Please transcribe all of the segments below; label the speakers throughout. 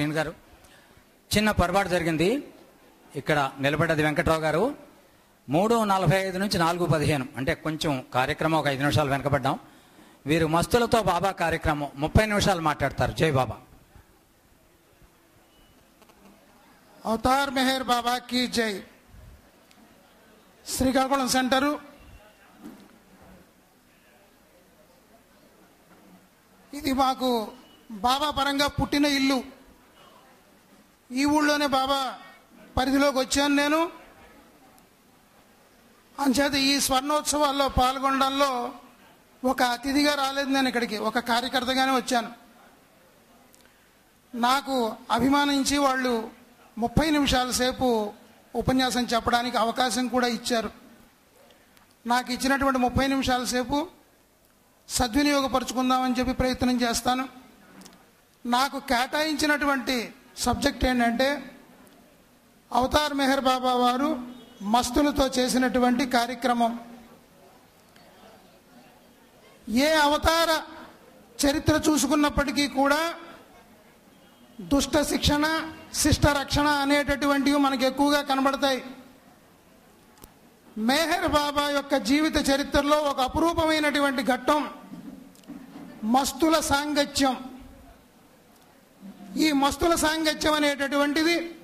Speaker 1: శ్రీను గారు. చిన్న పొరపాటు జరిగింది. ఇక్కడ నిలబడ్డది వెంకట్రావు గారు. మూడు నలభై ఐదు నుంచి నాలుగు పదిహేను. అంటే కొంచెం కార్యక్రమం ఒక ఐదు నిమిషాలు వెనకబడ్డాం. వీరు మస్తులతో బాబా కార్యక్రమం. ముప్పై నిమిషాలు మాట్లాడతారు. జై బాబా.
Speaker 2: అవతార్ మెహర్ బాబా కి జై. శ్రీకాకుళం సెంటరు. ఇది మాకు బాబా పరంగా పుట్టిన ఇల్లు. ఈ ఊళ్ళోనే బాబా పరిధిలోకి వచ్చాను నేను. అంచేత ఈ స్వర్ణోత్సవాల్లో పాల్గొనడంలో ఒక అతిథిగా రాలేదు నేను ఇక్కడికి. ఒక కార్యకర్తగానే వచ్చాను. నాకు అభిమానించి వాళ్ళు ముప్పై నిమిషాల సేపు ఉపన్యాసం చెప్పడానికి అవకాశం కూడా ఇచ్చారు. నాకు ఇచ్చినటువంటి ముప్పై నిమిషాల సేపు సద్వినియోగపరుచుకుందామని చెప్పి ప్రయత్నం చేస్తాను. నాకు కేటాయించినటువంటి సబ్జెక్ట్ ఏంటంటే అవతార్ మెహర్ బాబా వారు మస్తులతో చేసినటువంటి కార్యక్రమం. ఏ అవతార చరిత్ర చూసుకున్నప్పటికీ కూడా దుష్ట శిక్షణ శిష్ట రక్షణ అనేటటువంటివి మనకు ఎక్కువగా కనబడతాయి. మేహర్ బాబా యొక్క జీవిత చరిత్రలో ఒక అపురూపమైనటువంటి ఘట్టం మస్తుల సాంగత్యం. ఈ మస్తుల సాంగత్యం అనేటటువంటిది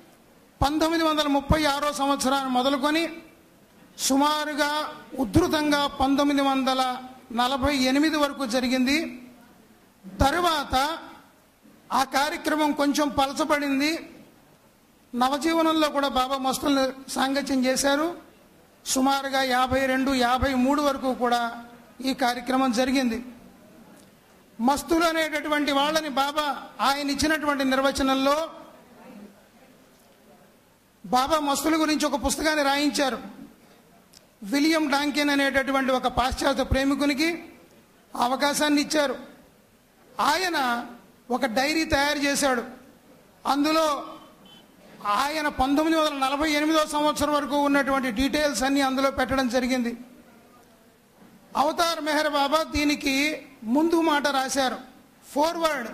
Speaker 2: పంతొమ్మిది వందల ముప్పై ఆరో సంవత్సరాన్ని మొదలుకొని సుమారుగా ఉధృతంగా పంతొమ్మిది వందల నలభై ఎనిమిది వరకు జరిగింది. తరువాత ఆ కార్యక్రమం కొంచెం పలచబడింది. నవజీవనంలో కూడా బాబా మస్తుల్ని సాంగత్యం చేశారు. సుమారుగా యాభై రెండు యాభై మూడు వరకు కూడా ఈ కార్యక్రమం జరిగింది. మస్తులు అనేటటువంటి వాళ్ళని బాబా ఆయన ఇచ్చినటువంటి నిర్వచనంలో బాబా మస్తుల గురించి ఒక పుస్తకాన్ని రాయించారు. విలియం డాంకిన్ అనేటటువంటి ఒక పాశ్చాత్య ప్రేమికునికి అవకాశాన్ని ఇచ్చారు. ఆయన ఒక డైరీ తయారు చేశాడు. అందులో ఆయన పంతొమ్మిది వందల నలభై ఎనిమిదో సంవత్సరం వరకు ఉన్నటువంటి డీటెయిల్స్ అన్ని అందులో పెట్టడం జరిగింది. అవతార్ మెహర్ బాబా దీనికి ముందు మాట రాశారు. ఫోర్వర్డ్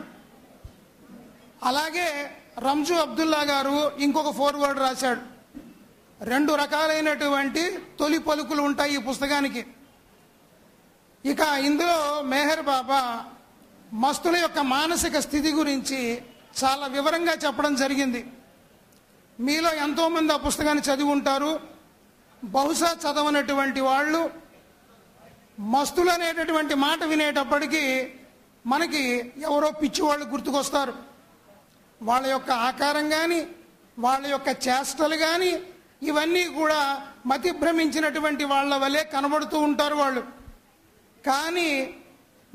Speaker 2: అలాగే రంజు అబ్దుల్లా గారు ఇంకొక ఫోర్వర్డ్ రాశాడు. రెండు రకాలైనటువంటి తొలి పలుకులు ఉంటాయి ఈ పుస్తకానికి. ఇక ఇందులో మెహర్ బాబా మస్తుల యొక్క మానసిక స్థితి గురించి చాలా వివరంగా చెప్పడం జరిగింది. మీలో ఎంతోమంది ఆ పుస్తకాన్ని చదివి ఉంటారు. బహుశా చదవనటువంటి వాళ్ళు మస్తులు అనేటటువంటి మాట వినేటప్పటికీ మనకి ఎవరో పిచ్చి వాళ్ళు గుర్తుకొస్తారు. వాళ్ళ యొక్క ఆకారం కానీ వాళ్ళ యొక్క చేష్టలు కానీ ఇవన్నీ కూడా మతిభ్రమించినటువంటి వాళ్ళ వలె కనబడుతూ ఉంటారు వాళ్ళు. కానీ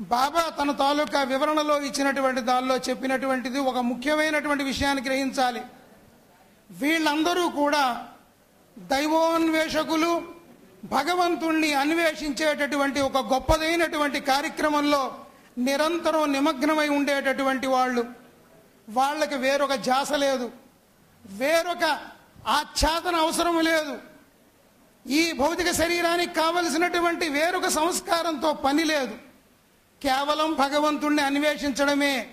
Speaker 2: బాబా తన తాలూకా వివరణలో ఇచ్చినటువంటి దానిలో చెప్పినటువంటిది ఒక ముఖ్యమైనటువంటి విషయాన్ని గ్రహించాలి. వీళ్ళందరూ కూడా దైవోన్వేషకులు భగవంతుణ్ణి అన్వేషించేటటువంటి ఒక గొప్పదైనటువంటి కార్యక్రమంలో నిరంతరం నిమగ్నమై ఉండేటటువంటి వాళ్ళు. వాళ్ళకి వేరొక జాస లేదు. వేరొక ఆచ్ఛాదన అవసరం లేదు. ఈ భౌతిక శరీరానికి కావలసినటువంటి వేరొక సంస్కారంతో పని లేదు. కేవలం భగవంతుణ్ణి అన్వేషించడమే.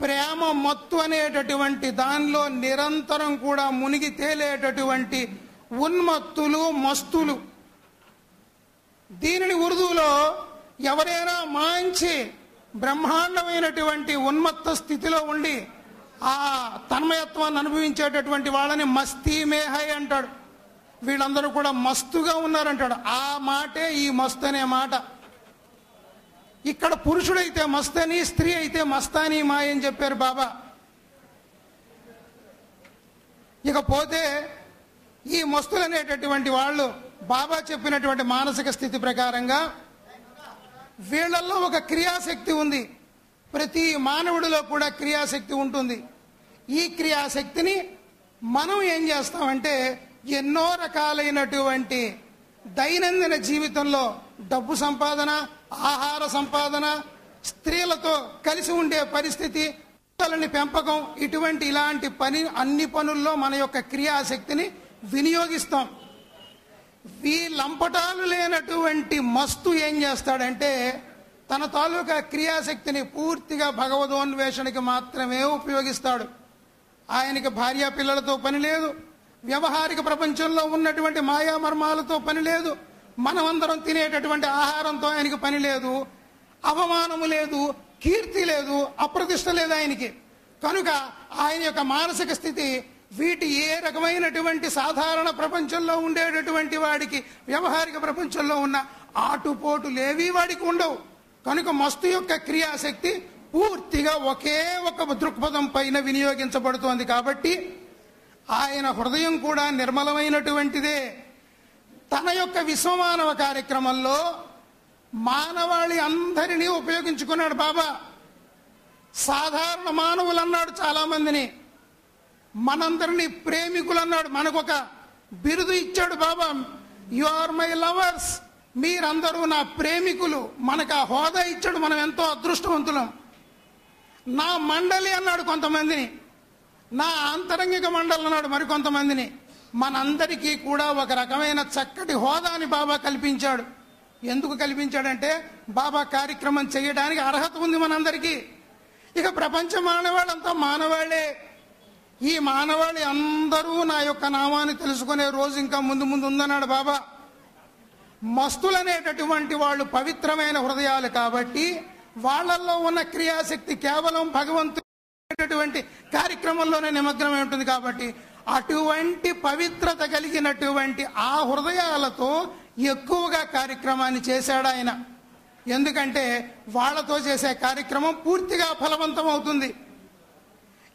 Speaker 2: ప్రేమ మత్తు అనేటటువంటి దానిలో నిరంతరం కూడా మునిగి తేలేటటువంటి ఉన్మత్తులు మస్తులు. దీనిని ఉర్దూలో ఎవరైనా మంచి బ్రహ్మాండమైనటువంటి ఉన్మత్త స్థితిలో ఉండి ఆ తన్మయత్వాన్ని అనుభవించేటటువంటి వాళ్ళని మస్తీ మేహై అంటాడు. వీళ్ళందరూ కూడా మస్తుగా ఉన్నారంటాడు. ఆ మాటే ఈ మస్తు అనే మాట. ఇక్కడ పురుషుడైతే మస్తని స్త్రీ అయితే మస్తాని మాయ అని చెప్పారు బాబా. ఇకపోతే ఈ మస్తులు అనేటటువంటి వాళ్ళు బాబా చెప్పినటువంటి మానసిక స్థితి ప్రకారంగా వీళ్ళల్లో ఒక క్రియాశక్తి ఉంది. ప్రతి మానవుడిలో కూడా క్రియాశక్తి ఉంటుంది. ఈ క్రియాశక్తిని మనం ఏం చేస్తామంటే ఎన్నో రకాలైనటువంటి దైనందిన జీవితంలో డబ్బు సంపాదన ఆహార సంపాదన స్త్రీలతో కలిసి ఉండే పరిస్థితి పిల్లలని పెంపకం ఇటువంటి ఇలాంటి పని అన్ని పనుల్లో మన యొక్క క్రియాశక్తిని వినియోగిస్తాం. వీళ్ళంపటాలు లేనటువంటి మస్తు ఏం చేస్తాడంటే తన తాలూకా క్రియాశక్తిని పూర్తిగా భగవదోన్వేషణకి మాత్రమే ఉపయోగిస్తాడు. ఆయనకి భార్యా పిల్లలతో పని లేదు. వ్యవహారిక ప్రపంచంలో ఉన్నటువంటి మాయా మర్మాలతో పని లేదు. మనమందరం తినేటటువంటి ఆహారంతో ఆయనకి పని లేదు. అవమానము లేదు. కీర్తి లేదు. అప్రతిష్ట లేదు ఆయనకి. కనుక ఆయన యొక్క మానసిక స్థితి వీటి ఏ రకమైనటువంటి సాధారణ ప్రపంచంలో ఉండేటటువంటి వాడికి వ్యవహారిక ప్రపంచంలో ఉన్న ఆటుపోటులేవి వాడికి ఉండవు. కనుక మస్తు యొక్క క్రియాశక్తి పూర్తిగా ఒకే ఒక దృక్పథం పైన వినియోగించబడుతోంది కాబట్టి ఆయన హృదయం కూడా నిర్మలమైనటువంటిదే. తన యొక్క విశ్వమానవ కార్యక్రమంలో మానవాళి అందరినీ ఉపయోగించుకున్నాడు బాబా. సాధారణ మానవులు అన్నాడు చాలా మందిని మనందరినీ ప్రేమికులు అన్నాడు మనకొక బిరుదు ఇచ్చాడు Baba. You are my lovers మీరందరూ నా ప్రేమికులు. మనకు ఆ హోదా ఇచ్చాడు. మనం ఎంతో అదృష్టవంతులం. నా మండలి అన్నాడు కొంతమందిని. నా ఆంతరంగిక మండలి అన్నాడు మరికొంతమందిని. మనందరికీ కూడా ఒక రకమైన చక్కటి హోదాని బాబా కల్పించాడు. ఎందుకు కల్పించాడంటే బాబా కార్యక్రమం చేయడానికి అర్హత ఉంది మనందరికీ. ఇక ప్రపంచ మానవాళ్ళంతా మానవాళ్ళే ఈ మానవాళి అందరూ నా యొక్క నామాన్ని తెలుసుకునే రోజు ఇంకా ముందు ముందు ఉందన్నాడు బాబా. మస్తులనేటటువంటి వాళ్ళు పవిత్రమైన హృదయాలు కాబట్టి వాళ్ళల్లో ఉన్న క్రియాశక్తి కేవలం భగవంతుడైనటువంటి కార్యక్రమంలోనే నిమగ్నమై ఉంటుంది కాబట్టి అటువంటి పవిత్రత కలిగినటువంటి ఆ హృదయాలతో ఎక్కువగా కార్యక్రమాన్ని చేశాడు ఆయన. ఎందుకంటే వాళ్ళతో చేసే కార్యక్రమం పూర్తిగా ఫలవంతం అవుతుంది.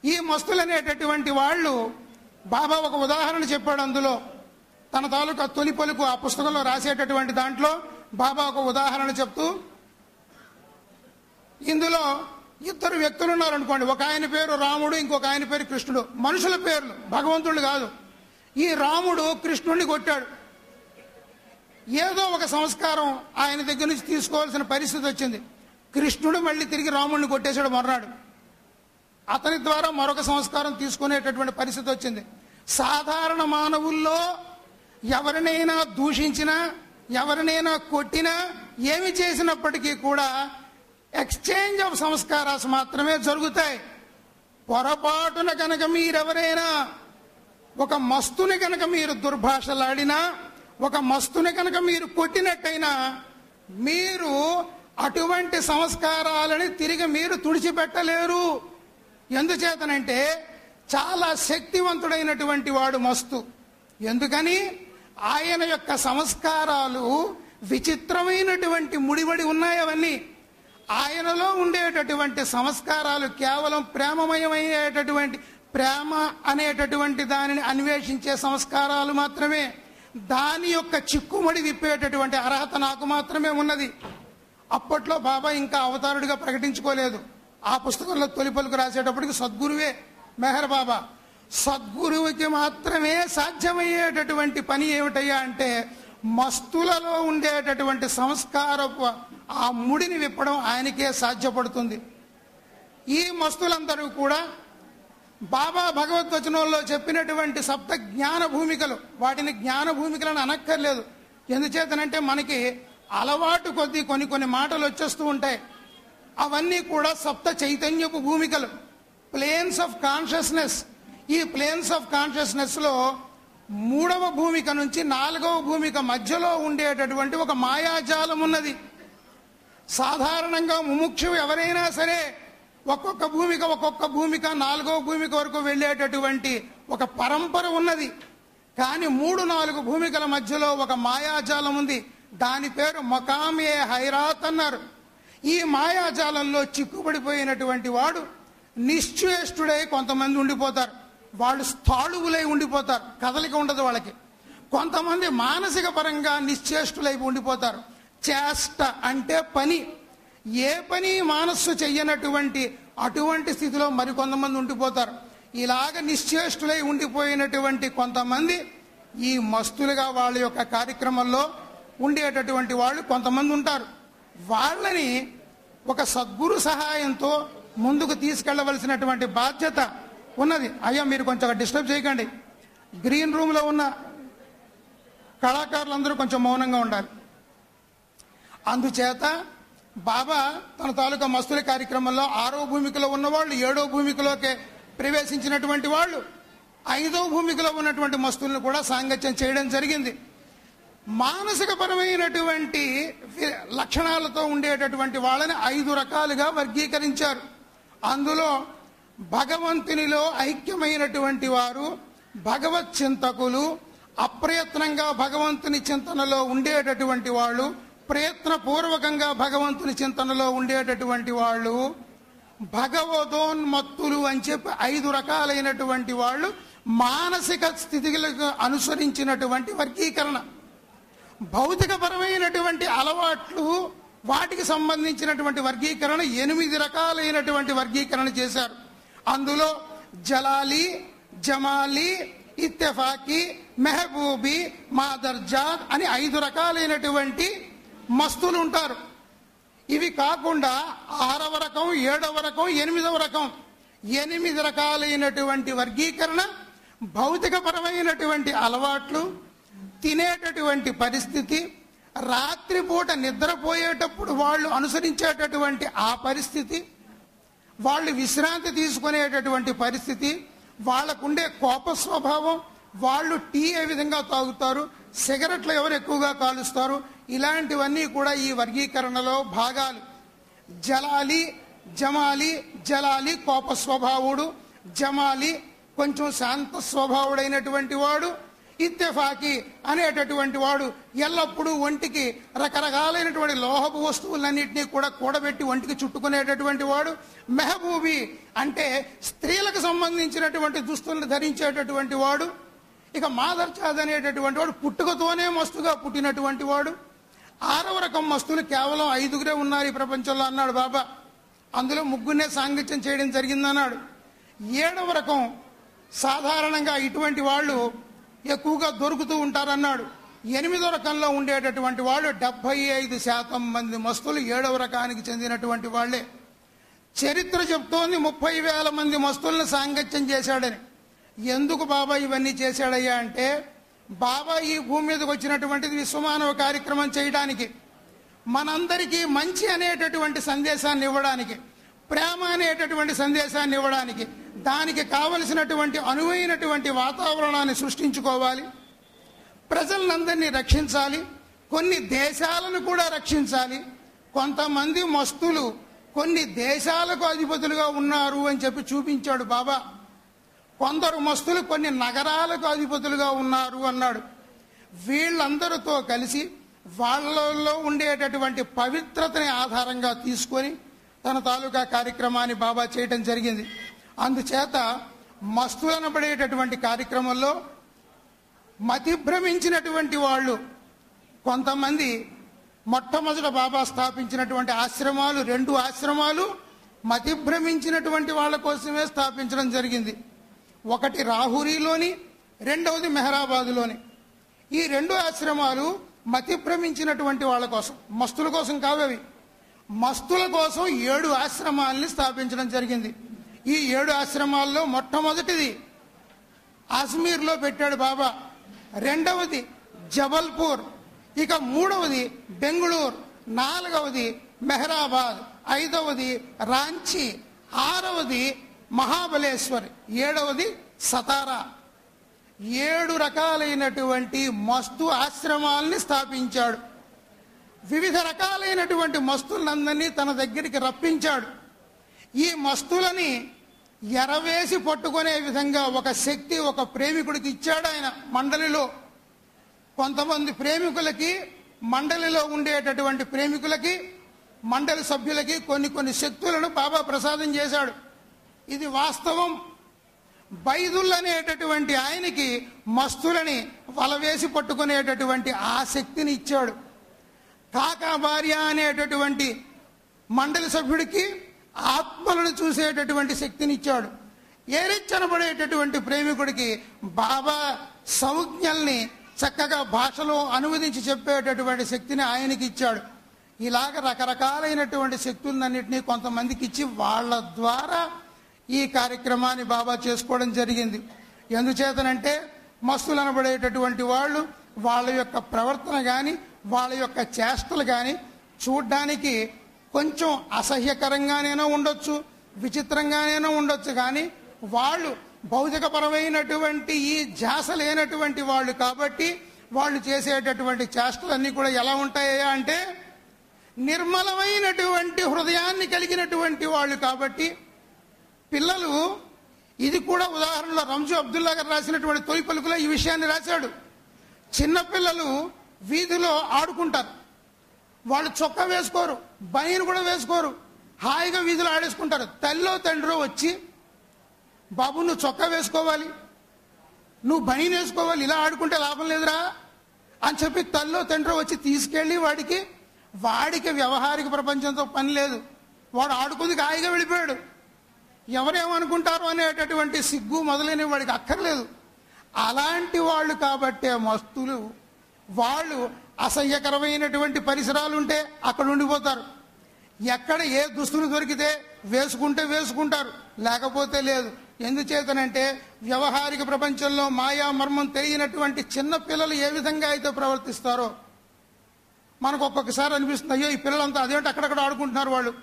Speaker 2: ఈ మస్తులనేటటువంటి వాళ్ళు బాబా ఒక ఉదాహరణ చెప్పాడు అందులో. తన తాలూకా తొలి పలుకు ఆ పుస్తకంలో రాసేటటువంటి దాంట్లో బాబా ఒక ఉదాహరణ చెప్తూ ఇందులో ఇద్దరు వ్యక్తులు ఉన్నారనుకోండి. ఒక ఆయన పేరు రాముడు ఇంకొక ఆయన పేరు కృష్ణుడు. మనుషుల పేర్లు భగవంతుడు కాదు. ఈ రాముడు కృష్ణుడిని కొట్టాడు. ఏదో ఒక సంస్కారం ఆయన దగ్గర నుంచి తీసుకోవాల్సిన పరిస్థితి వచ్చింది. కృష్ణుడు మళ్ళీ తిరిగి రాముడిని కొట్టేశాడు మర్నాడు. అతని ద్వారా మరొక సంస్కారం తీసుకునేటటువంటి పరిస్థితి వచ్చింది. సాధారణ మానవుల్లో ఎవరినైనా దూషించినా ఎవరినైనా కొట్టినా ఏమి చేసినప్పటికీ కూడా ఎక్స్చేంజ్ ఆఫ్ సంస్కారాస్ మాత్రమే జరుగుతాయి. పొరపాటున కనుక మీరెవరైనా ఒక మస్తుని కనుక మీరు దుర్భాషలాడినా ఒక మస్తుని కనుక మీరు కొట్టినట్టయినా మీరు అటువంటి సంస్కారాలని తిరిగి మీరు తుడిచిపెట్టలేరు. ఎందుచేతనంటే చాలా శక్తివంతుడైనటువంటి వాడు మస్తు. ఎందుకని? ఆయన యొక్క సంస్కారాలు విచిత్రమైనటువంటి ముడివడి ఉన్నాయి అవన్నీ. ఆయనలో ఉండేటటువంటి సంస్కారాలు కేవలం ప్రేమమయమయ్యేటటువంటి ప్రేమ అనేటటువంటి దానిని అన్వేషించే సంస్కారాలు మాత్రమే. దాని యొక్క చిక్కుముడి విప్పేటటువంటి అర్హత నాకు మాత్రమే ఉన్నది. అప్పట్లో బాబా ఇంకా అవతారుడిగా ప్రకటించుకోలేదు. ఆ పుస్తకంలో తొలి పలుకు రాసేటప్పటికి సద్గురువే మెహర్ బాబా. సద్గురువుకి మాత్రమే సాధ్యమయ్యేటటువంటి పని ఏమిటయ్యా అంటే మస్తులలో ఉండేటటువంటి సంస్కారపు ఆ ముడిని విప్పడం ఆయనకే సాధ్యపడుతుంది. ఈ మస్తులందరూ కూడా బాబా భగవద్వచనంలో చెప్పినటువంటి సప్త జ్ఞాన భూమికలు వాటిని జ్ఞాన భూమికలను అనక్కర్లేదు. ఎందుచేతనంటే మనకి అలవాటు కొద్దీ కొన్ని కొన్ని మాటలు వచ్చేస్తూ ఉంటాయి. అవన్నీ కూడా సప్త చైతన్యపు భూమికలు. ప్లేన్స్ ఆఫ్ కాన్షియస్నెస్ ఈ ప్లేన్స్ ఆఫ్ కాన్షియస్నెస్లో మూడవ భూమిక నుంచి నాలుగవ భూమిక మధ్యలో ఉండేటటువంటి ఒక మాయాజాలం ఉన్నది. సాధారణంగా ముముక్షు ఎవరైనా సరే ఒక్కొక్క భూమిక ఒక్కొక్క భూమిక నాలుగవ భూమిక వరకు వెళ్ళేటటువంటి ఒక పరంపర ఉన్నది. కానీ మూడు నాలుగు భూమికల మధ్యలో ఒక మాయాజాలం ఉంది. దాని పేరు మకామే హైరాత్ అన్నారు. ఈ మాయాజాలంలో చిక్కుబడిపోయినటువంటి వాడు నిశ్చేష్టుడై కొంతమంది ఉండిపోతారు. వాళ్ళు స్థాళువులై ఉండిపోతారు. కదలిక ఉండదు వాళ్ళకి. కొంతమంది మానసిక పరంగా నిశ్చేష్టులై ఉండిపోతారు. చేష్ట అంటే పని. ఏ పని మానస్సు చెయ్యనటువంటి అటువంటి స్థితిలో మరికొంతమంది ఉండిపోతారు. ఇలాగ నిశ్చేష్టులై ఉండిపోయినటువంటి కొంతమంది ఈ మస్తులుగా వాళ్ళ యొక్క కార్యక్రమంలో ఉండేటటువంటి వాళ్ళు కొంతమంది ఉంటారు. వాళ్ళని ఒక సద్గురు సహాయంతో ముందుకు తీసుకెళ్ళవలసినటువంటి బాధ్యత ఉన్నది. అయ్యా మీరు కొంచెం డిస్టర్బ్ చేయకండి. గ్రీన్ రూమ్లో ఉన్న కళాకారులందరూ కొంచెం మౌనంగా ఉండాలి. అందుచేత బాబా తన తాలూకా మస్తుల కార్యక్రమంలో ఆరో భూమికలో ఉన్నవాళ్ళు ఏడో భూమికలోకి ప్రవేశించినటువంటి వాళ్ళు ఐదో భూమికలో ఉన్నటువంటి మస్తులను కూడా సాంగత్యం చేయడం జరిగింది. మానసిక పరమైనటువంటి లక్షణాలతో ఉండేటటువంటి వాళ్ళని ఐదు రకాలుగా వర్గీకరించారు. అందులో భగవంతునిలో ఐక్యమైనటువంటి వారు భగవత్ చింతకులు అప్రయత్నంగా భగవంతుని చింతనలో ఉండేటటువంటి వాళ్ళు ప్రయత్నపూర్వకంగా భగవంతుని చింతనలో ఉండేటటువంటి వాళ్ళు భగవదోన్మత్తులు అని చెప్పి ఐదు రకాలైనటువంటి వాళ్ళు మానసిక స్థితిలకు అనుసరించినటువంటి వర్గీకరణ. భౌతికపరమైనటువంటి అలవాట్లు వాటికి సంబంధించినటువంటి వర్గీకరణ ఎనిమిది రకాలైనటువంటి వర్గీకరణ చేశారు. అందులో జలాలి జమాలి ఇత్తెఫాకి మెహబూబి మాదర్జాద్ అని ఐదు రకాలైనటువంటి మస్తులు ఉంటారు. ఇవి కాకుండా ఆరవ రకం ఏడవ రకం ఎనిమిదవ రకం ఎనిమిది రకాలైనటువంటి వర్గీకరణ భౌతికపరమైనటువంటి అలవాట్లు తినేటటువంటి పరిస్థితి రాత్రిపూట నిద్రపోయేటప్పుడు వాళ్ళు అనుసరించేటటువంటి ఆ పరిస్థితి వాళ్ళు విశ్రాంతి తీసుకునేటటువంటి పరిస్థితి వాళ్ళకుండే కోప స్వభావం వాళ్ళు టీ ఏ విధంగా తాగుతారు సిగరెట్లు ఎవరు ఎక్కువగా కాలుస్తారు ఇలాంటివన్నీ కూడా ఈ వర్గీకరణలో భాగాలు. జలాలి జమాలి జలాలి కోప స్వభావుడు జమాలి కొంచెం శాంత స్వభావుడైనటువంటి వాడు ఇత్తెఫాకి అనేటటువంటి వాడు ఎల్లప్పుడూ ఒంటికి రకరకాలైనటువంటి లోహపు వస్తువులన్నింటినీ కూడా కూడబెట్టి ఒంటికి చుట్టుకునేటటువంటి వాడు. మెహబూబి అంటే స్త్రీలకు సంబంధించినటువంటి దుస్తులను ధరించేటటువంటి వాడు. ఇక మాదర్చాద్ అనేటటువంటి వాడు పుట్టుకతోనే మస్తుగా పుట్టినటువంటి వాడు. ఆరవ రకం మస్తులు కేవలం ఐదుగురే ఉన్నారు ఈ ప్రపంచంలో అన్నాడు బాబా. అందులో ముగ్గురినే సాంగత్యం చేయడం జరిగిందన్నాడు. ఏడవ రకం సాధారణంగా ఇటువంటి వాళ్ళు ఎక్కువగా దొరుకుతూ ఉంటారన్నాడు. ఎనిమిదో రకంలో ఉండేటటువంటి వాళ్ళు డెబ్బై ఐదు శాతం మంది మస్తులు ఏడవ రకానికి చెందినటువంటి వాళ్ళే. చరిత్ర చెప్తోంది ముప్పై వేల మంది మస్తులను సాంగత్యం చేశాడని. ఎందుకు బాబా ఇవన్నీ చేశాడయ్యా అంటే బాబా ఈ భూమి మీదకి వచ్చినటువంటిది విశ్వమానవ కార్యక్రమం చేయడానికి మనందరికీ మంచి అనేటటువంటి సందేశాన్ని ఇవ్వడానికి ప్రేమ అనేటటువంటి సందేశాన్ని ఇవ్వడానికి దానికి కావలసినటువంటి అనువైనటువంటి వాతావరణాన్ని సృష్టించుకోవాలి. ప్రజలందరినీ రక్షించాలి. కొన్ని దేశాలను కూడా రక్షించాలి. కొంతమంది మస్తులు కొన్ని దేశాలకు అధిపతులుగా ఉన్నారు అని చెప్పి చూపించాడు బాబా. కొందరు మస్తులు కొన్ని నగరాలకు అధిపతులుగా ఉన్నారు అన్నాడు. వీళ్ళందరితో కలిసి వాళ్ళలో ఉండేటటువంటి పవిత్రతని ఆధారంగా తీసుకొని తన తాలూకా కార్యక్రమాన్ని బాబా చేయటం జరిగింది. అందుచేత మస్తులనబడేటటువంటి కార్యక్రమంలో మతి భ్రమించినటువంటి వాళ్ళు కొంతమంది మొట్టమొదట బాబా స్థాపించినటువంటి ఆశ్రమాలు రెండు ఆశ్రమాలు మతి భ్రమించినటువంటి వాళ్ళ కోసమే స్థాపించడం జరిగింది. ఒకటి రాహురిలోని రెండవది మెహరాబాదులోని. ఈ రెండు ఆశ్రమాలు మతి భ్రమించినటువంటి వాళ్ళ కోసం మస్తుల కోసం కావవి మస్తుల కోసం ఏడు ఆశ్రమాల్ని స్థాపించడం జరిగింది. ఈ ఏడు ఆశ్రమాల్లో మొట్టమొదటిది అజ్మీర్లో పెట్టాడు బాబా. రెండవది జబల్పూర్. ఇక మూడవది బెంగళూరు. నాలుగవది మెహరాబాద్. ఐదవది రాంచీ. ఆరవది మహాబలేశ్వర్. ఏడవది సతారా. ఏడు రకాలైనటువంటి మస్తు ఆశ్రమాల్ని స్థాపించాడు. వివిధ రకాలైనటువంటి మస్తులందరినీ తన దగ్గరికి రప్పించాడు. ఈ మస్తులని ఎరవేసి పట్టుకునే విధంగా ఒక శక్తి ఒక ప్రేమికుడికి ఇచ్చాడు ఆయన మండలిలో. కొంతమంది ప్రేమికులకి మండలిలో ఉండేటటువంటి ప్రేమికులకి మండలి సభ్యులకి కొన్ని కొన్ని శక్తులను బాబా ప్రసాదం చేశాడు. ఇది వాస్తవం. బైదుల్ అనేటటువంటి ఆయనకి మస్తులని వలవేసి పట్టుకునేటటువంటి ఆ శక్తిని ఇచ్చాడు. కాకా భార్య అనేటటువంటి మండలి సభ్యుడికి ఆత్మలను చూసేటటువంటి శక్తిని ఇచ్చాడు ఏరెచ్చనబడేటటువంటి ప్రేమికుడికి బాబా సంజ్ఞల్ని చక్కగా భాషలో అనువదించి చెప్పేటటువంటి శక్తిని ఆయనకి ఇచ్చాడు ఇలాగ రకరకాలైనటువంటి శక్తులన్నింటినీ కొంతమందికి ఇచ్చి వాళ్ళ ద్వారా ఈ కార్యక్రమాన్ని బాబా చేసుకోవడం జరిగింది. ఎందుచేతనంటే మస్తులు అనబడేటటువంటి వాళ్ళు వాళ్ళ యొక్క ప్రవర్తన కానీ వాళ్ళ యొక్క చేష్టలు కానీ చూడ్డానికి కొంచెం అసహ్యకరంగానైనా ఉండొచ్చు విచిత్రంగానైనా ఉండొచ్చు కానీ వాళ్ళు భౌతికపరమైనటువంటి ఈ జాస లేనటువంటి వాళ్ళు కాబట్టి వాళ్ళు చేసేటటువంటి చేష్టలన్నీ కూడా ఎలా ఉంటాయా అంటే నిర్మలమైనటువంటి హృదయాన్ని కలిగినటువంటి వాళ్ళు కాబట్టి పిల్లలు ఇది కూడా ఉదాహరణలో రంజు అబ్దుల్లా గారు రాసినటువంటి తొలి పలుకులో ఈ విషయాన్ని రాశాడు. చిన్నపిల్లలు వీధిలో ఆడుకుంటారు. వాళ్ళు చొక్కా వేసుకోరు బనీను కూడా వేసుకోరు. హాయిగా వీధిలో ఆడేసుకుంటారు. తల్లో తండ్రో వచ్చి బాబు నువ్వు చొక్కా వేసుకోవాలి. నువ్వు బనీన్ వేసుకోవాలి. ఇలా ఆడుకుంటే లాభం లేదురా. అని చెప్పి తల్లో తండ్రి వచ్చి తీసుకెళ్ళి వాడికి వాడికి వ్యవహారిక ప్రపంచంతో పని లేదు. వాడు ఆడుకుంది హాయిగా వెళ్ళిపోయాడు. ఎవరేమనుకుంటారు అనేటటువంటి సిగ్గు మొదలైన వాడికి అక్కర్లేదు. అలాంటి వాళ్ళు కాబట్టే మస్తులు. వాళ్ళు అసహ్యకరమైనటువంటి పరిసరాలు ఉంటే అక్కడ ఉండిపోతారు. ఎక్కడ ఏ దుస్తులు దొరికితే వేసుకుంటే వేసుకుంటారు. లేకపోతే లేదు. ఎందుచేతనంటే వ్యవహారిక ప్రపంచంలో మాయా మర్మం తెలియనటువంటి చిన్న పిల్లలు ఏ విధంగా అయితే ప్రవర్తిస్తారో మనకు ఒక్కొక్కసారి అనిపిస్తుంది అయ్యో ఈ పిల్లలంతా అదేంటి అక్కడక్కడ ఆడుకుంటున్నారు వాళ్ళు?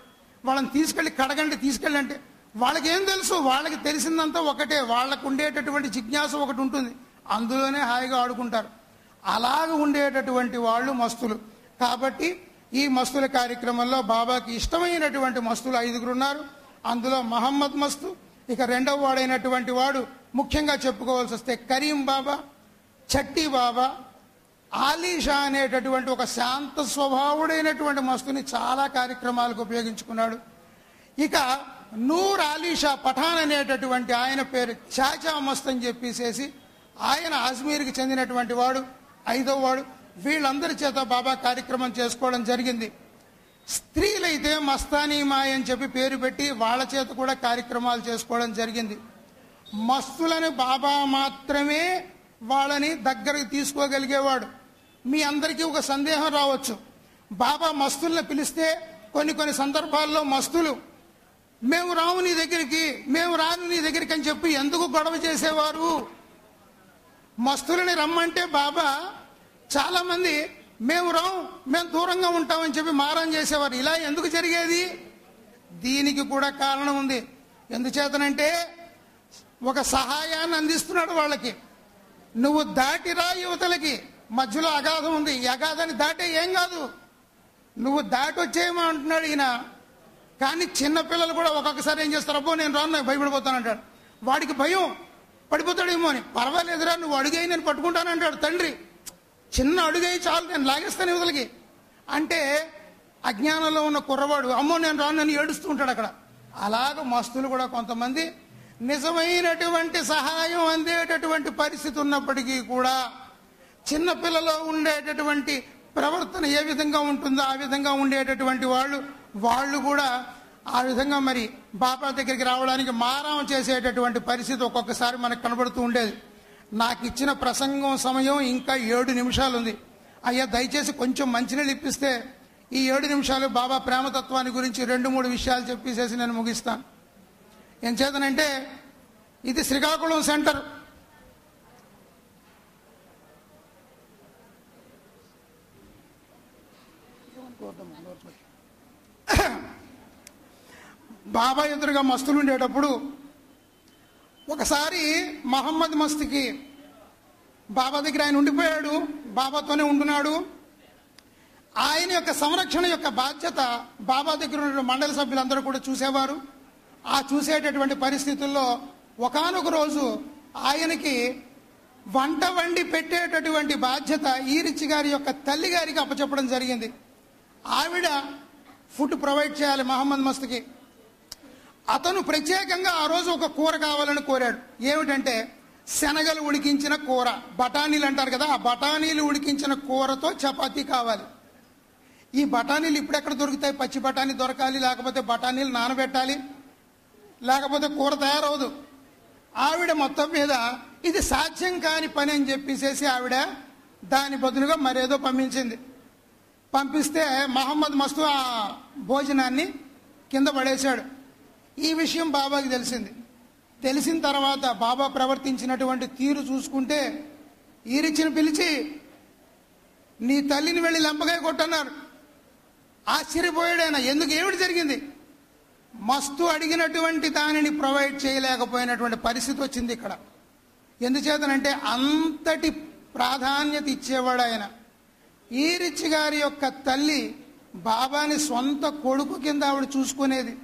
Speaker 2: వాళ్ళని తీసుకెళ్ళి కడగండి తీసుకెళ్ళి అంటే వాళ్ళకి ఏం తెలుసు? వాళ్ళకి తెలిసిందంతా ఒకటే. వాళ్ళకు ఉండేటటువంటి జిజ్ఞాస ఒకటి ఉంటుంది. అందులోనే హాయిగా ఆడుకుంటారు. అలాగ ఉండేటటువంటి వాళ్ళు మస్తులు. కాబట్టి ఈ మస్తుల కార్యక్రమంలో బాబాకి ఇష్టమైనటువంటి మస్తులు ఐదుగురు ఉన్నారు. అందులో మహమ్మద్ మస్తు ఇక రెండవ వాడైనటువంటి వాడు ముఖ్యంగా చెప్పుకోవాల్సి వస్తే కరీం బాబా చట్టి బాబా ఆలీషా అనేటటువంటి ఒక శాంత స్వభావుడైనటువంటి మస్తుని చాలా కార్యక్రమాలకు ఉపయోగించుకున్నాడు. ఇక నూర్ ఆలీషా పఠాన్ అనేటటువంటి ఆయన పేరు చాచా మస్త్ అని చెప్పేసేసి ఆయన అజ్మీర్కి చెందినటువంటి వాడు. ఐదో వాడు. వీళ్ళందరి చేత బాబా కార్యక్రమం చేసుకోవడం జరిగింది. స్త్రీలైతే మస్తానీ మాయ అని చెప్పి పేరు పెట్టి వాళ్ళ చేత కూడా కార్యక్రమాలు చేసుకోవడం జరిగింది. మస్తులని బాబా మాత్రమే వాళ్ళని దగ్గరికి తీసుకోగలిగేవాడు. మీ అందరికీ ఒక సందేహం రావచ్చు. బాబా మస్తుల్ని పిలిస్తే కొన్ని కొన్ని సందర్భాల్లో మస్తులు మేము రాము నీ దగ్గరికి మేము రాను నీ దగ్గరికి అని చెప్పి ఎందుకు గొడవ చేసేవారు? మస్తులని రమ్మంటే బాబా చాలా మంది మేము రాం మేము దూరంగా ఉంటామని చెప్పి మారం చేసేవారు. ఇలా ఎందుకు జరిగేది? దీనికి కూడా కారణం ఉంది. ఎందుచేతనంటే ఒక సహాయాన్ని అందిస్తున్నాడు వాళ్ళకి. నువ్వు దాటిరా యువతలకి. మధ్యలో అగాధం ఉంది. ఈ అగాధాన్ని దాటే ఏం కాదు. నువ్వు దాటి అంటున్నాడు ఈయన. కానీ చిన్న పిల్లలు కూడా ఒక్కొక్కసారి ఏం చేస్తారు అబ్బో నేను రాను నాకు భయపడిపోతాను అంటాడు. వాడికి భయం. పడిపోతాడేమో అని. పర్వాలేదురా నువ్వు అడుగై నేను పట్టుకుంటాను అంటాడు. తండ్రి చిన్న అడుగై చాలు నేను లాగేస్తాను యువతలకి అంటే అజ్ఞానంలో ఉన్న కుర్రవాడు అమ్మో నేను రాను అని ఏడుస్తూ ఉంటాడు అక్కడ. అలాగ మస్తులు కూడా కొంతమంది నిజమైనటువంటి సహాయం అందేటటువంటి పరిస్థితి ఉన్నప్పటికీ కూడా చిన్నపిల్లలో ఉండేటటువంటి ప్రవర్తన ఏ విధంగా ఉంటుందో ఆ విధంగా ఉండేటటువంటి వాళ్ళు వాళ్ళు కూడా ఆ విధంగా మరి బాబా దగ్గరికి రావడానికి మారం చేసేటటువంటి పరిస్థితి ఒక్కొక్కసారి మనకు కనబడుతూ ఉండేది. నాకు ఇచ్చిన ప్రసంగం సమయం ఇంకా ఏడు నిమిషాలు ఉంది అయ్యా దయచేసి కొంచెం మంచినీళ్ళు ఇప్పిస్తే ఈ ఏడు నిమిషాలు బాబా ప్రేమతత్వాన్ని గురించి రెండు మూడు విషయాలు చెప్పేసేసి నేను ముగిస్తాను. ఏం చేతనంటే ఇది శ్రీకాకుళం సెంటర్. బాబా ఎదురుగా మస్తులు ఉండేటప్పుడు ఒకసారి మహమ్మద్ మస్తుకి బాబా దగ్గర ఆయన ఉండిపోయాడు బాబాతోనే ఉంటున్నాడు. ఆయన యొక్క సంరక్షణ యొక్క బాధ్యత బాబా దగ్గర ఉన్న మండలి సభ్యులందరూ కూడా చూసేవారు. ఆ చూసేటటువంటి పరిస్థితుల్లో ఒకానొక రోజు ఆయనకి వంట వండి పెట్టేటటువంటి బాధ్యత ఈరిచి గారి యొక్క తల్లి గారికి అప్పచెప్పడం జరిగింది. ఆవిడ ఫుడ్ ప్రొవైడ్ చేయాలి మహమ్మద్ మస్తుకి. అతను ప్రత్యేకంగా ఆ రోజు ఒక కూర కావాలని కోరాడు. ఏమిటంటే శనగలు ఉడికించిన కూర. బఠానీలు అంటారు కదా ఆ బఠానీలు ఉడికించిన కూరతో చపాతీ కావాలి. ఈ బఠానీలు ఇప్పుడెక్కడ దొరుకుతాయి? పచ్చి బఠానీ దొరకాలి లేకపోతే బఠానీలు నానబెట్టాలి లేకపోతే కూర తయారవదు. ఆవిడ మొత్తం మీద ఇది సాధ్యం కాని పని అని చెప్పేసేసి ఆవిడ దాని బదులుగా మరేదో పంపించింది. పంపిస్తే మహమ్మద్ మస్తు ఆ భోజనాన్ని కింద పడేశాడు. ఈ విషయం బాబాకి తెలిసింది. తెలిసిన తర్వాత బాబా ప్రవర్తించినటువంటి తీరు చూసుకుంటే ఈరిచ్చిన పిలిచి నీ తల్లిని వెళ్ళి లెంపకాయ కొట్టన్నారు. ఆశ్చర్యపోయాడు ఆయన ఎందుకు? ఏమిటి జరిగింది? మస్తు అడిగినటువంటి దానిని ప్రొవైడ్ చేయలేకపోయినటువంటి పరిస్థితి వచ్చింది ఇక్కడ. ఎందుచేతనంటే అంతటి ప్రాధాన్యత ఇచ్చేవాడు ఆయన ఈ రిచ్ గారి యొక్క తల్లి బాబాని సొంత కొడుకు కింద ఆవిడ చూసుకునేది.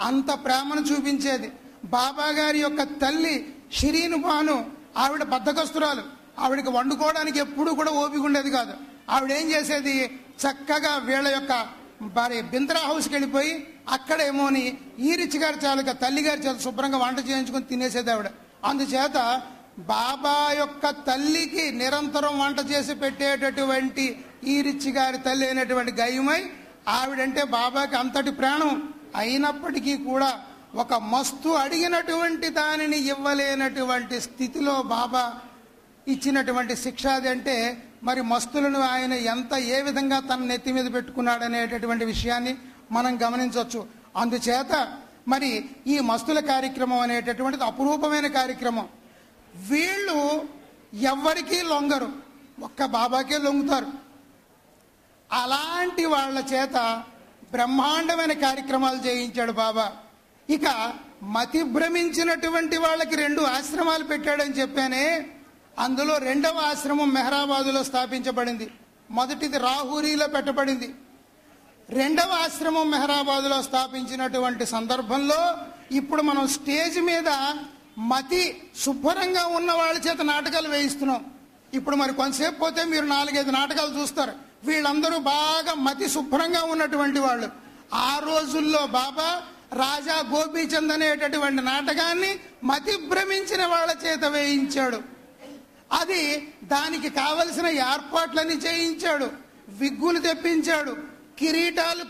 Speaker 2: అంత ప్రేమను చూపించేది. బాబా గారి యొక్క తల్లి షిరీను బాను ఆవిడ బద్దకస్తురాలు. ఆవిడకి వండుకోవడానికి ఎప్పుడూ కూడా ఓపిక ఉండేది కాదు. ఆవిడ ఏం చేసేది? చక్కగా వీళ్ళ యొక్క మరి బింద్రా హౌస్కి వెళ్ళిపోయి అక్కడేమోని ఈ రిచ్ గారి చాలుక తల్లి గారి చేత శుభ్రంగా వంట చేయించుకొని తినేసేది ఆవిడ. అందుచేత బాబా యొక్క తల్లికి నిరంతరం వంట చేసి పెట్టేటటువంటి ఈ రిచ్ గారి తల్లి అయినటువంటి గయమై ఆవిడంటే బాబాకి అంతటి ప్రాణం. అయినప్పటికీ కూడా ఒక మస్తు అడిగినటువంటి దానిని ఇవ్వలేనటువంటి స్థితిలో బాబా ఇచ్చినటువంటి శిక్ష అది అంటే మరి మస్తులను ఆయన ఎంత ఏ విధంగా తన నెత్తి మీద పెట్టుకున్నాడనేటటువంటి విషయాన్ని మనం గమనించవచ్చు. అందుచేత మరి ఈ మస్తుల కార్యక్రమం అనేటటువంటిది అపురూపమైన కార్యక్రమం. వీళ్ళు ఎవ్వరికీ లొంగరు. ఒక్క బాబాకే లొంగుతారు. అలాంటి వాళ్ళ చేత బ్రహ్మాండమైన కార్యక్రమాలు చేయించాడు బాబా. ఇక మతి భ్రమించినటువంటి వాళ్ళకి రెండు ఆశ్రమాలు పెట్టాడని చెప్పానే అందులో రెండవ ఆశ్రమం మెహరాబాదులో స్థాపించబడింది. మొదటిది రాహూరిలో పెట్టబడింది. రెండవ ఆశ్రమం మెహరాబాదులో స్థాపించినటువంటి సందర్భంలో ఇప్పుడు మనం స్టేజ్ మీద మతి శుభ్రంగా ఉన్న వాళ్ళ చేత నాటకాలు వేయిస్తున్నాం. ఇప్పుడు మరి కొంతసేపు పోతే మీరు నాలుగైదు నాటకాలు చూస్తారు. వీళ్ళందరూ బాగా మతి శుభ్రంగా ఉన్నటువంటి వాళ్ళు. ఆ రోజుల్లో బాబా రాజా గోపీచంద్ అనేటటువంటి నాటకాన్ని మతి భ్రమించిన వాళ్ళ చేత వేయించాడు. అది దానికి కావలసిన ఏర్పాట్లని చేయించాడు. విగ్గులు తెప్పించాడు. కిరీటాలు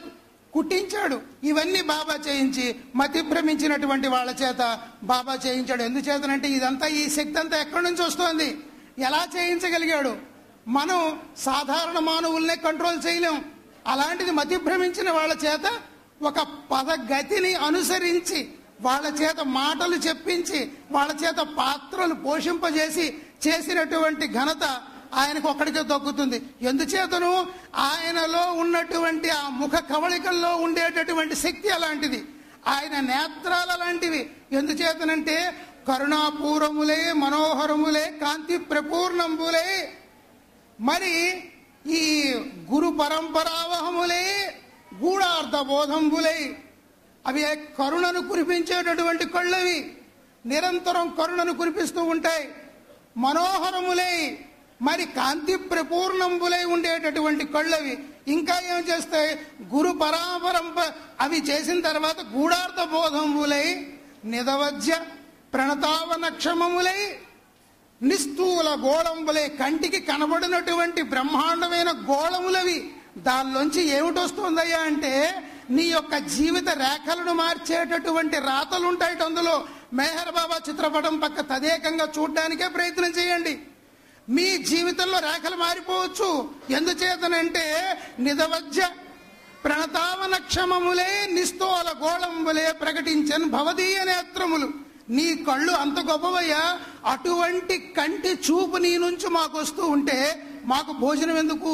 Speaker 2: కుట్టించాడు. ఇవన్నీ బాబా చేయించి మతి భ్రమించినటువంటి వాళ్ళ చేత బాబా చేయించాడు. ఎందుచేతనంటే ఇదంతా ఈ శక్తి అంతా ఎక్కడి నుంచి వస్తోంది? ఎలా చేయించగలిగాడు? మనం సాధారణ మానవుల్నే కంట్రోల్ చేయలేం. అలాంటిది మతిభ్రమించిన వాళ్ళ చేత ఒక పదగతిని అనుసరించి వాళ్ళ చేత మాటలు చెప్పించి వాళ్ళ చేత పాత్రలు పోషింపజేసి చేసినటువంటి ఘనత ఆయనకు ఒక్కడికే దక్కుతుంది. ఎందుచేతను? ఆయనలో ఉన్నటువంటి ఆ ముఖ కవళికల్లో ఉండేటటువంటి శక్తి అలాంటిది. ఆయన నేత్రాల లాంటివి ఎందుచేతనంటే కరుణాపూరములే మనోహరములే కాంతి ప్రపూర్ణంబులే మరి ఈ గురు పరంపరావహములే గూఢార్థ బోధంబులై అవి కరుణను కురిపించేటటువంటి కళ్ళవి నిరంతరం కరుణను కురిపిస్తూ ఉంటాయి. మనోహరములై మరి కాంతి ప్రపూర్ణంబులై ఉండేటటువంటి కళ్ళవి ఇంకా ఏం చేస్తాయి? గురు పరాపరంప అవి చేసిన తర్వాత గూఢార్థ బోధంబులై నిదవజ్య ప్రణతావనక్షమములై నిస్థూల గోళంబులే కంటికి కనబడినటువంటి బ్రహ్మాండమైన గోళములవి. దానిలోంచి ఏమిటొస్తుందయ్యా అంటే నీ యొక్క జీవిత రేఖలను మార్చేటటువంటి రాతలుంటాయి అందులో. మేహర్ బాబా చిత్రపటం పక్క తదేకంగా చూడడానికే ప్రయత్నం చేయండి. మీ జీవితంలో రేఖలు మారిపోవచ్చు. ఎందుచేతనంటే నిధవజ్య ప్రణతావన క్షమములే నిస్తోల గోళంబులే ప్రకటించను భవదీయ నేత్రములు. నీ కళ్ళు అంత గొప్పవయ్యా? అటువంటి కంటి చూపు నీ నుంచి మాకు వస్తూ ఉంటే మాకు భోజనం ఎందుకు?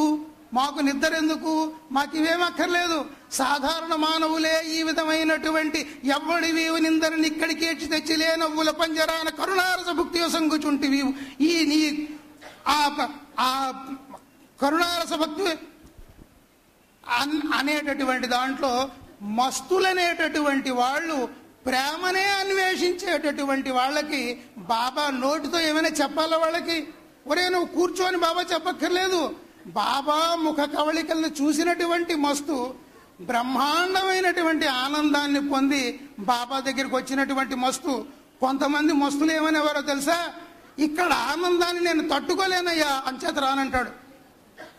Speaker 2: మాకు నిద్ర ఎందుకు? మాకు ఇవేమక్కర్లేదు సాధారణ మానవులే ఈ విధమైనటువంటి ఎవ్వడివి నిందరిని ఇక్కడికి ఏడ్చి నవ్వుల లేనవ్వుల పంజరాన కరుణారస భుక్తి సంగుచుంటివి ఈ నీ ఆ ఆ కరుణారస భక్తి అన్ అనేటటువంటి దాంట్లో మస్తులనేటటువంటి వాళ్ళు ప్రేమనే అన్వేషించేటటువంటి వాళ్ళకి బాబా నోటితో ఏమైనా చెప్పాలా వాళ్ళకి? ఒరే నువ్వు కూర్చొని బాబా చెప్పక్కర్లేదు. బాబా ముఖ కవళికలను చూసినటువంటి మస్తు బ్రహ్మాండమైనటువంటి ఆనందాన్ని పొంది బాబా దగ్గరికి వచ్చినటువంటి మస్తు. కొంతమంది మస్తులు ఏమనేవారో తెలుసా? ఇక్కడ ఆనందాన్ని నేను తట్టుకోలేనయ్యా అంచేత రానంటాడు.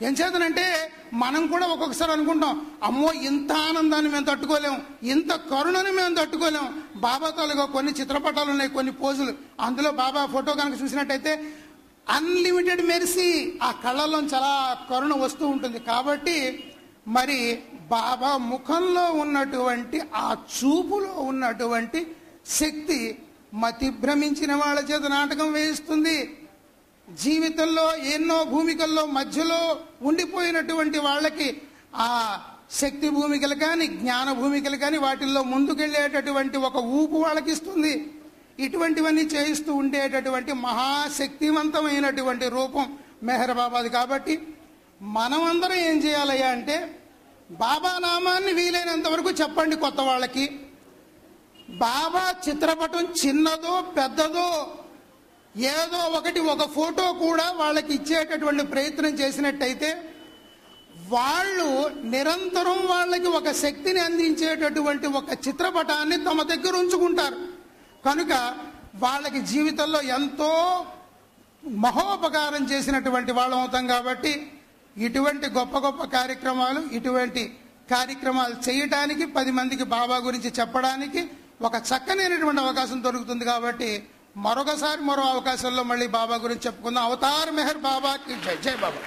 Speaker 2: ఏం చేతనంటే మనం కూడా ఒక్కొక్కసారి అనుకుంటాం అమ్మో ఇంత ఆనందాన్ని మేము తట్టుకోలేం ఇంత కరుణను మేము తట్టుకోలేం. బాబా తాలుగా కొన్ని చిత్రపటాలు ఉన్నాయి కొన్ని పోజులు. అందులో బాబా ఫోటో కనుక చూసినట్టయితే అన్లిమిటెడ్ మెరిసి ఆ కళ్ళల్లో చాలా కరుణ వస్తూ ఉంటుంది. కాబట్టి మరి బాబా ముఖంలో ఉన్నటువంటి ఆ చూపులో ఉన్నటువంటి శక్తి మతిభ్రమించిన వాళ్ళ చేత నాటకం వేయిస్తుంది. జీవితంలో ఎన్నో భూమికల్లో మధ్యలో ఉండిపోయినటువంటి వాళ్ళకి ఆ శక్తి భూమికలు కానీ జ్ఞాన భూమికలు కానీ వాటిల్లో ముందుకెళ్ళేటటువంటి ఒక ఊపు వాళ్ళకి ఇస్తుంది ఇటువంటివన్నీ చేయిస్తూ ఉండేటటువంటి మహాశక్తివంతమైనటువంటి రూపం మెహర్బాబాది కాబట్టి మనమందరం ఏం చేయాలయ్యా అంటే బాబా నామాన్ని వీలైనంత వరకు చెప్పండి కొత్త వాళ్ళకి. బాబా చిత్రపటం చిన్నదో పెద్దదో ఏదో ఒకటి ఒక ఫోటో కూడా వాళ్ళకి ఇచ్చేటటువంటి ప్రయత్నం చేసినట్టయితే వాళ్ళు నిరంతరం వాళ్ళకి ఒక శక్తిని అందించేటటువంటి ఒక చిత్రపటాన్ని తమ దగ్గర ఉంచుకుంటారు. కనుక వాళ్ళకి జీవితంలో ఎంతో మహోపకారం చేసినటువంటి వాళ్ళం అవుతాం కాబట్టి ఇటువంటి గొప్ప గొప్ప కార్యక్రమాలు ఇటువంటి కార్యక్రమాలు చేయటానికి పది మందికి బాబా గురించి చెప్పడానికి ఒక చక్కనైనటువంటి అవకాశం దొరుకుతుంది కాబట్టి మరొకసారి మరో అవకాశంలో మళ్ళీ బాబా గురించి చెప్పుకుందాం. అవతార్ మెహర్ బాబాకి జై జై బాబా.